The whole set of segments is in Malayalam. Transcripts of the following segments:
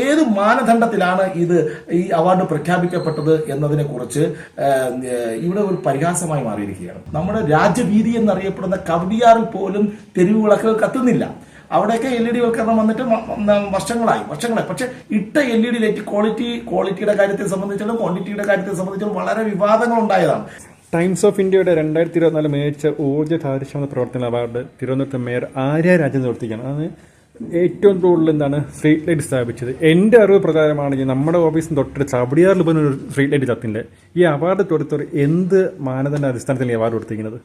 ഏത് മാനദണ്ഡത്തിലാണ് ഇത് ഈ അവാർഡ് പ്രഖ്യാപിക്കപ്പെട്ടത് എന്നതിനെ കുറിച്ച് ഇവിടെ ഒരു പരിഹാസമായി മാറിയിരിക്കുകയാണ്. നമ്മുടെ രാജ്യവീതി എന്നറിയപ്പെടുന്ന കവടിയാറിൽ പോലും തെരുവ് കത്തുന്നില്ല. അവിടെയൊക്കെ എൽ ഇ ഡി വൽക്കരണം വന്നിട്ട് വർഷങ്ങളായി വർഷങ്ങളായി. പക്ഷെ ഇട്ട L E D light quality ക്വാളിറ്റിയുടെ കാര്യത്തെ സംബന്ധിച്ചാലും ക്വാണ്ടിറ്റിയുടെ കാര്യത്തെ സംബന്ധിച്ചാലും വളരെ വിവാദങ്ങൾ ഉണ്ടായതാണ് ടൈംസ് ഓഫ് ഇന്ത്യയുടെ രണ്ടായിരത്തി ഇരുപത്തിനാല് മികച്ച ഊർജ കാര്യക്ഷമത പ്രവർത്തന അവാർഡ് തിരുവനന്തപുരത്തെ മേയർ ആര്യ രാജൻ നിർത്തിക്കാണ് അത് ഏറ്റവും കൂടുതൽ എന്താണ് സ്ട്രീറ്റ് ലൈറ്റ് സ്ഥാപിച്ചത്? എന്റെ അറിവ് പ്രകാരമാണെങ്കിൽ നമ്മുടെ ഓഫീസിന് തൊട്ടടുത്ത് ചവടിയാറിൽ പോലും ഒരു സ്ട്രീറ്റ് ലൈറ്റ് ചത്തിന്റെ ഈ അവാർഡ് കൊടുത്തവർ എന്ത് മാനദണ്ഡ അടിസ്ഥാനത്തിൽ അവാർഡ് കൊടുത്തിരിക്കുന്നത്?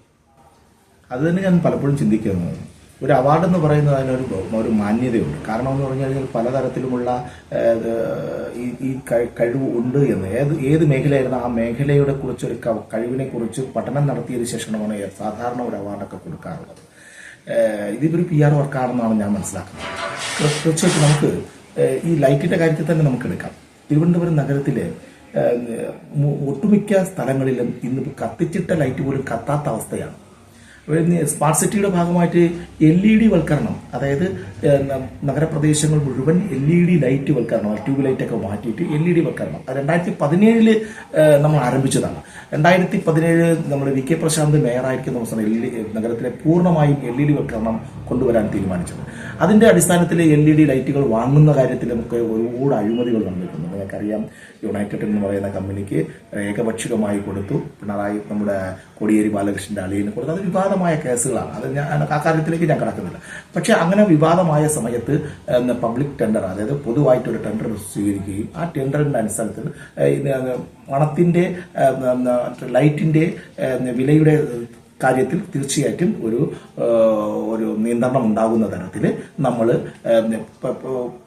അത് തന്നെ ഞാൻ പലപ്പോഴും ചിന്തിക്കുന്നത് ഒരു അവാർഡ് എന്ന് പറയുന്നത് അതിനൊരു ഒരു മാന്യതയുണ്ട്. കാരണം എന്ന് പറഞ്ഞു കഴിഞ്ഞാൽ പലതരത്തിലുമുള്ള ഈ ഈ കഴി- കഴിവ് ഉണ്ട് എന്ന്. ഏത് ഏത് മേഖലയായിരുന്നു ആ മേഖലയുടെ കുറിച്ച് ഒരു കഴിവിനെ കുറിച്ച് പഠനം നടത്തിയതിനു ശേഷമാണ് സാധാരണ ഒരു അവാർഡൊക്കെ കൊടുക്കാറുള്ളത്. ഏഹ്, ഇതിപ്പോ ഒരു പി ആർ വർക്കാണെന്നാണ് ഞാൻ മനസ്സിലാക്കുന്നത്. തീർ- തീർച്ചയായിട്ടും നമുക്ക് ഈ ലൈറ്റിന്റെ കാര്യത്തിൽ തന്നെ നമുക്ക് എടുക്കാം. തിരുവനന്തപുരം നഗരത്തിലെ ഒട്ടുമിക്ക സ്ഥലങ്ങളിലും ഇന്ന് കത്തിച്ചിട്ട ലൈറ്റ് പോലും കത്താത്ത അവസ്ഥയാണ്. സ്മാർട്ട് സിറ്റിയുടെ ഭാഗമായിട്ട് എൽ ഇ ഡി വൽക്കരണം അതായത് നഗരപ്രദേശങ്ങൾ മുഴുവൻ എൽ ഇ ഡി ലൈറ്റ് വൽക്കരണം ട്യൂബ് ലൈറ്റ് ഒക്കെ മാറ്റിയിട്ട് എൽ ഇ ഡി വൽക്കരണം. രണ്ടായിരത്തി പതിനേഴിൽ നമ്മൾ ആരംഭിച്ചതാണ്. രണ്ടായിരത്തി പതിനേഴ് നമ്മൾ വി കെ പ്രശാന്ത് മേയറായിരിക്കുന്ന ദിവസം എൽ നഗരത്തിലെ പൂർണമായും എൽ ഇ ഡി വൽക്കരണം കൊണ്ടുവരാൻ തീരുമാനിച്ചത്. അതിന്റെ അടിസ്ഥാനത്തിൽ എൽ ഇ ഡി ലൈറ്റുകൾ വാങ്ങുന്ന കാര്യത്തിൽ നമുക്ക് ഒരുപാട് അഴിമതികൾ നടന്നിട്ടുണ്ട് നിങ്ങൾക്കറിയാം യുണൈറ്റഡ് എന്ന് പറയുന്ന കമ്പനിക്ക് ഏകപക്ഷികമായി കൊടുത്തു. പിണറായി നമ്മുടെ കോടിയേരി ബാലകൃഷ്ണന്റെ അളിയന് കൊടുത്തു. അത് വിവാദമായ കേസുകളാണ്. അത് ഞാൻ ആ കാര്യത്തിലേക്ക് ഞാൻ കടക്കുന്നില്ല. പക്ഷെ അങ്ങനെ വിവാദമായ സമയത്ത് പബ്ലിക് ടെൻഡർ അതായത് പൊതുവായിട്ടൊരു ടെൻഡർ സ്വീകരിക്കുകയും ആ ടെൻഡറിന്റെ അടിസ്ഥാനത്തിൽ പണത്തിന്റെ ലൈറ്റിന്റെ വിലയുടെ കാര്യത്തിൽ തീർച്ചയായിട്ടും ഒരു ഒരു നിയന്ത്രണം ഉണ്ടാകുന്ന തരത്തിൽ നമ്മൾ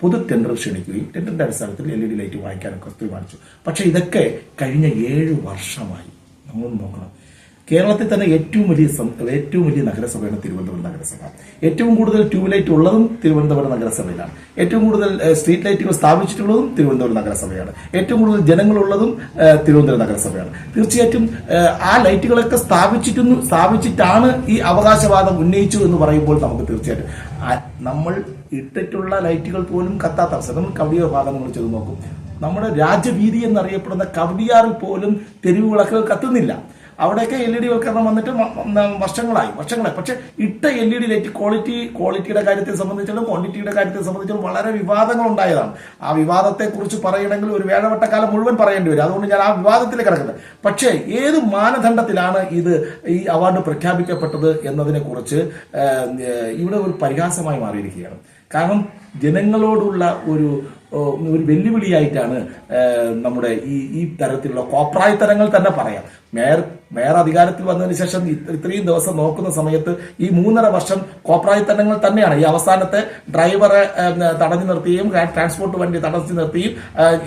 പൊതു ടെൻഡർ ക്ഷണിക്കുകയും ടെൻഡറിന്റെ അടിസ്ഥാനത്തിൽ എൽ ഇ ഡി ലൈറ്റ് വാങ്ങിക്കാനൊക്കെ തീരുമാനിച്ചു. പക്ഷേ ഇതൊക്കെ കഴിഞ്ഞ ഏഴ് വർഷമായി. നമ്മൾ നോക്കണം. കേരളത്തിൽ തന്നെ ഏറ്റവും വലിയ ഏറ്റവും വലിയ നഗരസഭയാണ് തിരുവനന്തപുരം നഗരസഭ. ഏറ്റവും കൂടുതൽ ട്യൂബ് ലൈറ്റ് ഉള്ളതും തിരുവനന്തപുരം നഗരസഭയിലാണ്. ഏറ്റവും കൂടുതൽ സ്ട്രീറ്റ് ലൈറ്റുകൾ സ്ഥാപിച്ചിട്ടുള്ളതും തിരുവനന്തപുരം നഗരസഭയാണ്. ഏറ്റവും കൂടുതൽ ജനങ്ങളുള്ളതും തിരുവനന്തപുരം നഗരസഭയാണ്. തീർച്ചയായിട്ടും ആ ലൈറ്റുകളൊക്കെ സ്ഥാപിച്ചിട്ടു സ്ഥാപിച്ചിട്ടാണ് ഈ അവകാശവാദം ഉന്നയിച്ചു എന്ന് പറയുമ്പോൾ നമുക്ക് തീർച്ചയായിട്ടും നമ്മൾ ഇട്ടിട്ടുള്ള ലൈറ്റുകൾ പോലും കത്താത്ത അവസ്ഥ. നമ്മൾ കവിയ ഭാഗം നമ്മൾ ചെയ്ത് നോക്കും. നമ്മുടെ രാജ്യവീതി എന്നറിയപ്പെടുന്ന കവടിയാറിൽ പോലും തെരുവ് വിളക്കുകൾ കത്തുന്നില്ല. അവിടെയൊക്കെ എൽ ഇ ഡി വൽക്കരണം വന്നിട്ട് വർഷങ്ങളായി വർഷങ്ങളായി. പക്ഷെ ഇട്ട L E D light quality ക്വാളിറ്റിയുടെ കാര്യത്തെ സംബന്ധിച്ചാലും ക്വാണ്ടിറ്റിയുടെ കാര്യത്തെ സംബന്ധിച്ചാലും വളരെ വിവാദങ്ങൾ ഉണ്ടായതാണ് ആ വിവാദത്തെ കുറിച്ച് പറയണമെങ്കിൽ ഒരു വേഴവട്ടക്കാലം മുഴുവൻ പറയേണ്ടി വരും. അതുകൊണ്ട് ഞാൻ ആ വിവാദത്തിൽ കിടക്കുന്നത് പക്ഷേ ഏത് മാനദണ്ഡത്തിലാണ് ഇത് ഈ അവാർഡ് പ്രഖ്യാപിക്കപ്പെട്ടത് എന്നതിനെ കുറിച്ച് ഇവിടെ ഒരു പരിഹാസമായി മാറിയിരിക്കുകയാണ്. കാരണം ജനങ്ങളോടുള്ള ഒരു ഒരു വെല്ലുവിളിയായിട്ടാണ് നമ്മുടെ ഈ ഈ തരത്തിലുള്ള കോപ്രായത്തരങ്ങൾ തന്നെ പറയാം. മേയർ മേയർ അധികാരത്തിൽ വന്നതിന് ശേഷം ഇത്രയും ദിവസം നോക്കുന്ന സമയത്ത് ഈ മൂന്നര വർഷം കോപ്രായത്തരങ്ങൾ തന്നെയാണ്. ഈ അവസാനത്തെ ഡ്രൈവറെ തടഞ്ഞു നിർത്തുകയും ട്രാൻസ്പോർട്ട് വണ്ടി തടഞ്ഞു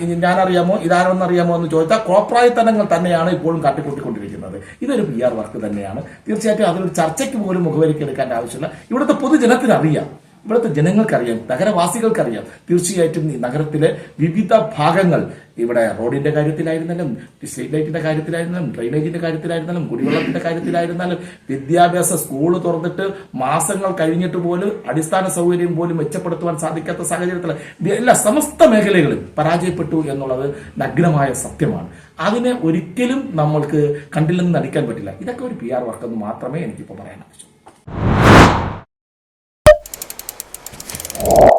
ഇനി ഞാനറിയാമോ ഇതാരോന്നറിയാമോ എന്ന് ചോദിച്ചാൽ കോപ്രായത്തരങ്ങൾ തന്നെയാണ് ഇപ്പോഴും കാട്ടിക്കൂട്ടിക്കൊണ്ടിരിക്കുന്നത് ഇതൊരു പി ആർ വർക്ക് തന്നെയാണ്. തീർച്ചയായിട്ടും അതിലൊരു ചർച്ചയ്ക്ക് പോലും മുഖവരിക്കെടുക്കേണ്ട ആവശ്യമില്ല. ഇവിടുത്തെ പൊതുജനത്തിന് അറിയാം ഇവിടുത്തെ ജനങ്ങൾക്കറിയാം നഗരവാസികൾക്കറിയാം. തീർച്ചയായിട്ടും ഈ നഗരത്തിലെ വിവിധ ഭാഗങ്ങൾ ഇവിടെ റോഡിന്റെ കാര്യത്തിലായിരുന്നാലും സ്ട്രീറ്റ് ലൈറ്റിന്റെ കാര്യത്തിലായിരുന്നാലും ഡ്രെയിനേജിന്റെ കാര്യത്തിലായിരുന്നാലും കുടിവെള്ളത്തിന്റെ കാര്യത്തിലായിരുന്നാലും വിദ്യാഭ്യാസ സ്കൂൾ തുറന്നിട്ട് മാസങ്ങൾ കഴിഞ്ഞിട്ട് പോലും അടിസ്ഥാന സൗകര്യം പോലും മെച്ചപ്പെടുത്തുവാൻ സാധിക്കാത്ത സാഹചര്യത്തിൽ എല്ലാ സമസ്ത മേഖലകളും പരാജയപ്പെട്ടു എന്നുള്ളത് നഗ്നമായ സത്യമാണ്. അതിനെ ഒരിക്കലും നമ്മൾക്ക് കണ്ടില്ലെന്ന് നടിക്കാൻ പറ്റില്ല. ഇതൊക്കെ ഒരു പി ആർ വർക്കെന്ന് മാത്രമേ എനിക്കിപ്പോൾ പറയാൻ Oh.